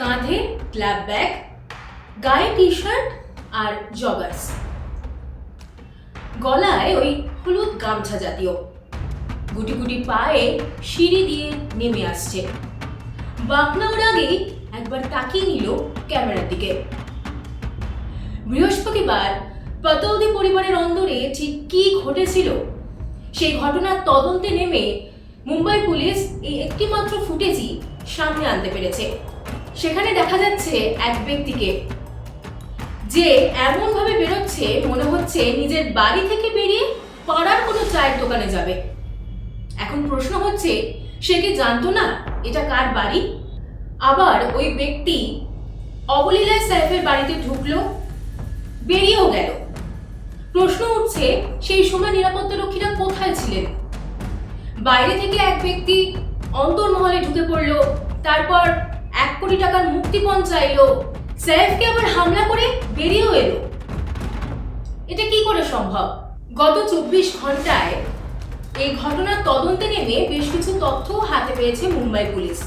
কাঁধে club bag, গায়ে T shirt আর joggers. গলায় ওই হলুদ গামছা জাতীয়। গুটি গুটি পায়ে সিঁড়ি দিয়ে নেমে আসছে। বাকনাওয়ার আগেই একবার তাকিয়ে নিল ক্যামেরার দিকে। বৃহস্পতিবার পতৌদি পরিবারের অন্দরে ঠিক কি ঘটেছিল, সেই ঘটনার তদন্তে নেমে মুম্বাই পুলিশ এই একটিমাত্র ফুটেজই সামনে আনতে পেরেছে। সেখানে দেখা যাচ্ছে এক ব্যক্তিকে, যে এমনভাবে বেরোচ্ছে মনে হচ্ছে নিজের বাড়ি থেকে বেরিয়ে পাড়ার কোনো চায়ের দোকানে যাবে। এখন প্রশ্ন হচ্ছে, সে কি জানতো না এটা কার বাড়ি? আবার ওই ব্যক্তি অবলীলায় সাইফের বাড়িতে ঢুকলো, বেরিয়েও গেল। প্রশ্ন উঠছে, সেই সময় নিরাপত্তা রক্ষীরা কোথায় ছিলেন? বাইরে থেকে এক ব্যক্তি অন্তর্মহলে ঢুকে পড়ল, তারপর এক কোটি টাকার মুক্তিপণ চাইলো। সাইফকে আবার হামলা করে বেরিয়েও এলো। এটা কি করে সম্ভব? গত চব্বিশ ঘন্টায় এই ঘটনার তদন্তে নেমে বেশ কিছু তথ্য হাতে পেয়েছে মুম্বাই পুলিশ।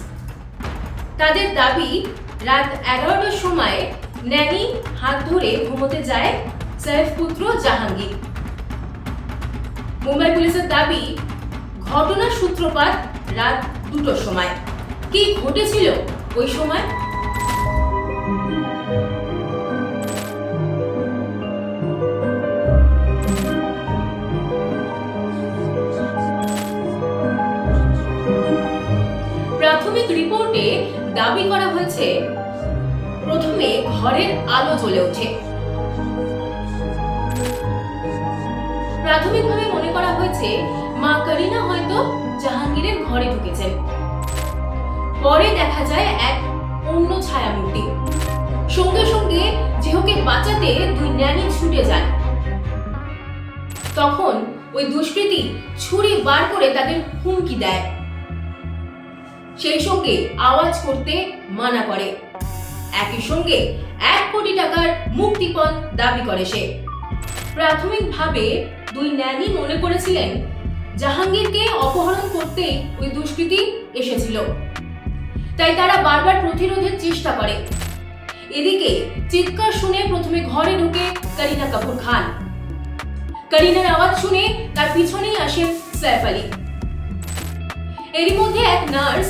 তাদের দাবি, রাত এগারোটার সময় ন্যানি হাত ধরে ঘুমোতে যায় সাইফ পুত্র জাহাঙ্গীর। মুম্বাই পুলিশের দাবি, ঘটনার সূত্রপাত রাত দুটোর সময়। কি ঘটেছিল? ওই সময়? প্রাথমিক রিপোর্টে দাবি করা হয়েছে, প্রথমে ঘরের আলো জ্বলে ওঠে। প্রাথমিকভাবে মনে করা হয়েছে, মা করিনা হয়তো জাহাঙ্গীরের ঘরে ঢুকেছেন। পরে দেখা যায় এক অন্য ছায়ামূর্তি। সঙ্গে সঙ্গে যেহকে বাঁচাতে দুই ন্যানি ছুটে যায়। তখন ওই দুষ্কৃতী ছুরি বার করে তাদের হুমকি দেয়। সেই সঙ্গে আওয়াজ করতে মানা করে। একই সঙ্গে এক কোটি টাকার মুক্তিপণ দাবি করে সে। প্রাথমিকভাবে দুই ন্যানি মনে করেছিলেন, জাহাঙ্গীরকে অপহরণ করতে ওই দুষ্কৃতী এসেছিল। তাই তারা বারবার প্রতিরোধের চেষ্টা করে। এদিকে চিৎকার শুনে প্রথমে ঘরে ঢুকে করিনা কাপুর খান। করিনার আওয়াজ শুনে তার পিছনেই আসেন সৈফ আলী। এরই মধ্যে এক নার্স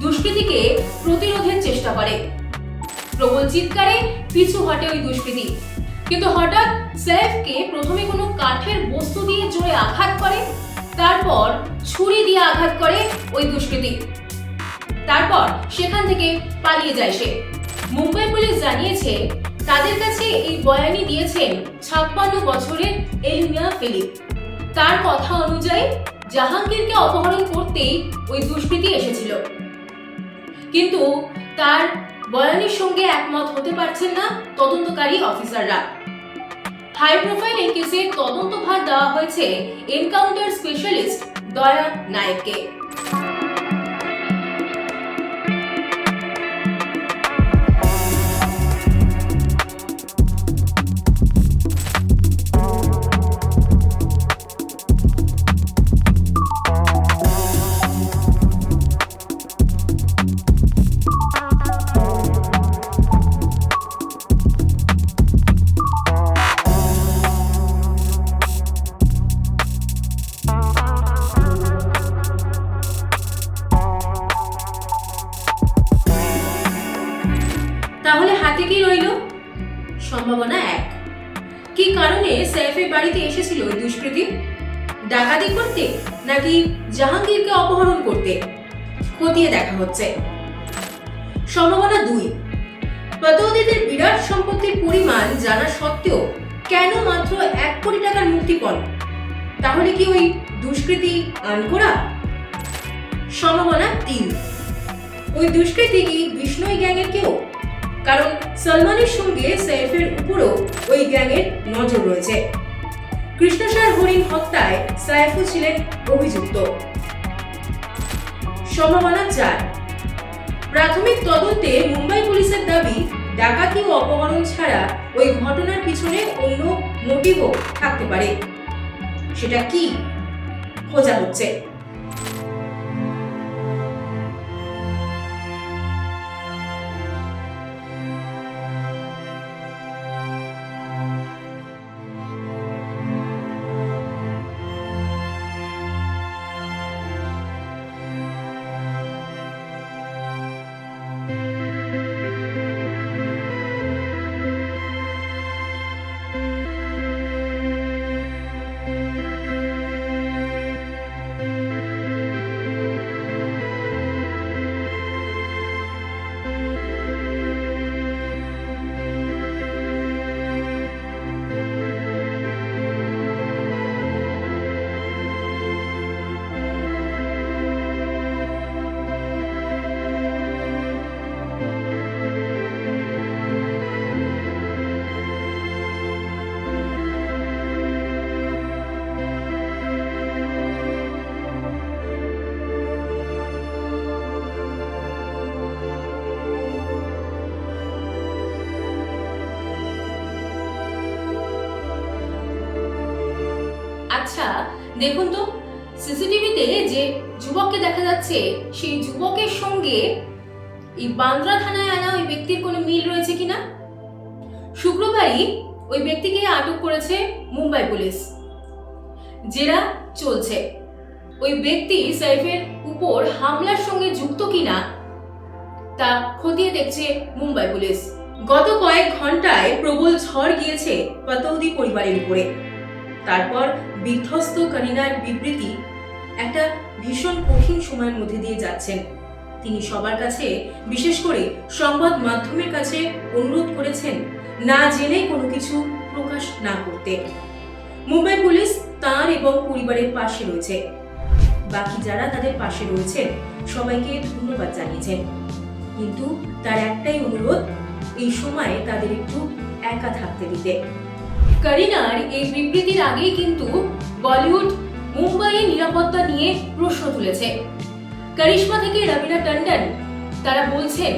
দুষ্কৃতীকে প্রতিরোধের চেষ্টা করে। প্রবল চিৎকারে পিছু হটে ওই দুষ্কৃতী। কিন্তু হঠাৎ সৈফকে প্রথমে কোনো কাঠের বস্তু দিয়ে জোরে আঘাত করে, তারপর ছুরি দিয়ে আঘাত করে ওই দুষ্কৃতী। তারপর সেখান থেকে পালিয়ে যায় সে। মুম্বাই পুলিশ জানিয়েছে, তাদের কাছে এই বয়ানি দিয়েছেন ছাপ্পান্ন বছরের এলমিয়া ফিলিপ। তার কথা অনুযায়ী জাহাঙ্গীরকে অপহরণ করতেই ওই দুষ্কৃতী এসেছিল। কিন্তু তার বয়ানির সঙ্গে একমত হতে পারছেন না তদন্তকারী অফিসাররা। হাই প্রোফাইল এই কেসের তদন্তভার দেওয়া হয়েছে এনকাউন্টার স্পেশালিস্ট দয়া নায়েককে। কি কারণে সৈফের বাড়িতে এসেছিল ওই দুষ্কৃতী? ডাকাতি করতে নাকি জাহাঙ্গীরকে অপহরণ করতে? খতিয়ে দেখা হচ্ছে। সম্ভাবনা দুই। পতৌদিদের বিরাট সম্পত্তির পরিমাণ জানা সত্ত্বেও কেন মাত্র এক কোটি টাকার মুক্তিপণ তাহলে কি ওই দুষ্কৃতী আনকোরা? সম্ভাবনা তিন। ওই দুষ্কৃতী কি বিষ্ণুই গ্যাংয়ের কেউ? কারণ সলমানের সঙ্গে সাইফের উপরও ওই গ্যাংয়ের নজর রয়েছে। কৃষ্ণসার হরিণ হত্যায় সাইফও ছিলেন অভিযুক্ত। সম্ভাবনা চার। প্রাথমিক তদন্তে মুম্বাই পুলিশের দাবি, ডাকাতি ও অপহরণ ছাড়া ওই ঘটনার পিছনে অন্য মোটিভও থাকতে পারে। সেটা কি? খোঁজা হচ্ছে। আচ্ছা দেখুন তো, সিসিটিভিতে যে যুবককে দেখা যাচ্ছে, সেই যুবকের সঙ্গে এই বান্দ্রা থানায় আনা ওই ব্যক্তির কোনো মিল রয়েছে কিনা শুক্রবারই ওই ব্যক্তিকে আটক করেছে মুম্বাই পুলিশ। জেরা চলছে। ওই ব্যক্তি সাইফের উপর হামলার সঙ্গে যুক্ত কিনা তা খতিয়ে দেখছে মুম্বাই পুলিশ। গত কয়েক ঘন্টায় প্রবল ঝড় গিয়েছে পাতৌদি পরিবারের উপরে। তারপর বিধ্বস্ত করিনার বিবৃতি একটা ভীষণ কঠিন সময়ের মধ্যে দিয়ে যাচ্ছেন। তিনি সবার কাছে, বিশেষ করে সংবাদ মাধ্যমের কাছে অনুরোধ করেছেন না জেনে কোনো কিছু প্রকাশ না করতে। মুম্বাই পুলিশ তার এবং পরিবারের পাশে রয়েছে। বাকি যারা তাদের পাশে রয়েছেন, সবাইকে ধন্যবাদ জানিয়েছেন। কিন্তু তার একটাই অনুরোধ, এই সময়ে তাদের একটু একা থাকতে দিতে। করিনার এই বিবৃতির আগেই কিন্তু বলিউড মুম্বাইয়ে নিরাপত্তা নিয়ে প্রশ্ন তুলেছে। করিশ্মা থেকে রবিনা টন্ডন, তারা বলছেন,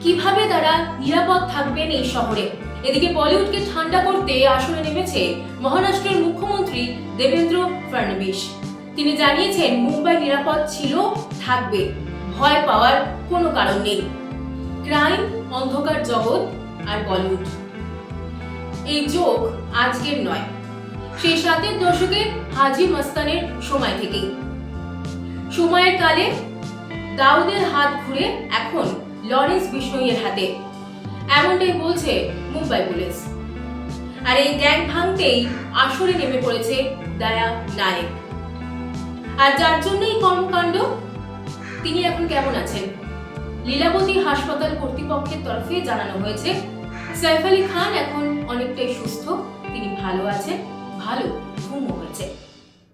কীভাবে তারা নিরাপদ থাকবেন এই শহরে? এদিকে বলিউডকে ঠান্ডা করতে আসরে নেমেছে মহারাষ্ট্রের মুখ্যমন্ত্রী দেবেন্দ্র ফডনবিস তিনি জানিয়েছেন, মুম্বাই নিরাপদ ছিল, থাকবে। ভয় পাওয়ার কোনো কারণ নেই। ক্রাইম, অন্ধকার জগৎ আর বলিউড। এই যোগ আজকের নয়। সেই সাতের দশকে হাজি মস্তানের সময় থেকেই। সময়ের কালে দাউদের হাত ঘুরে এখন লরেন্স বিষ্ণইয়ের হাতে। এমনটাই বলছে মুম্বাই পুলিশ। আর এই গ্যাং ভাঙতেই আসরে নেমে পড়েছে দায়া নায়েক। আর যার জন্যই কর্মকাণ্ড তিনি এখন কেমন আছেন? লীলাবতী হাসপাতাল কর্তৃপক্ষের তরফে জানানো হয়েছে, সাইফ আলী খান এখন অনেকটাই সুস্থ তিনি ভালো আছেন ভালো ঘুমও হয়েছে।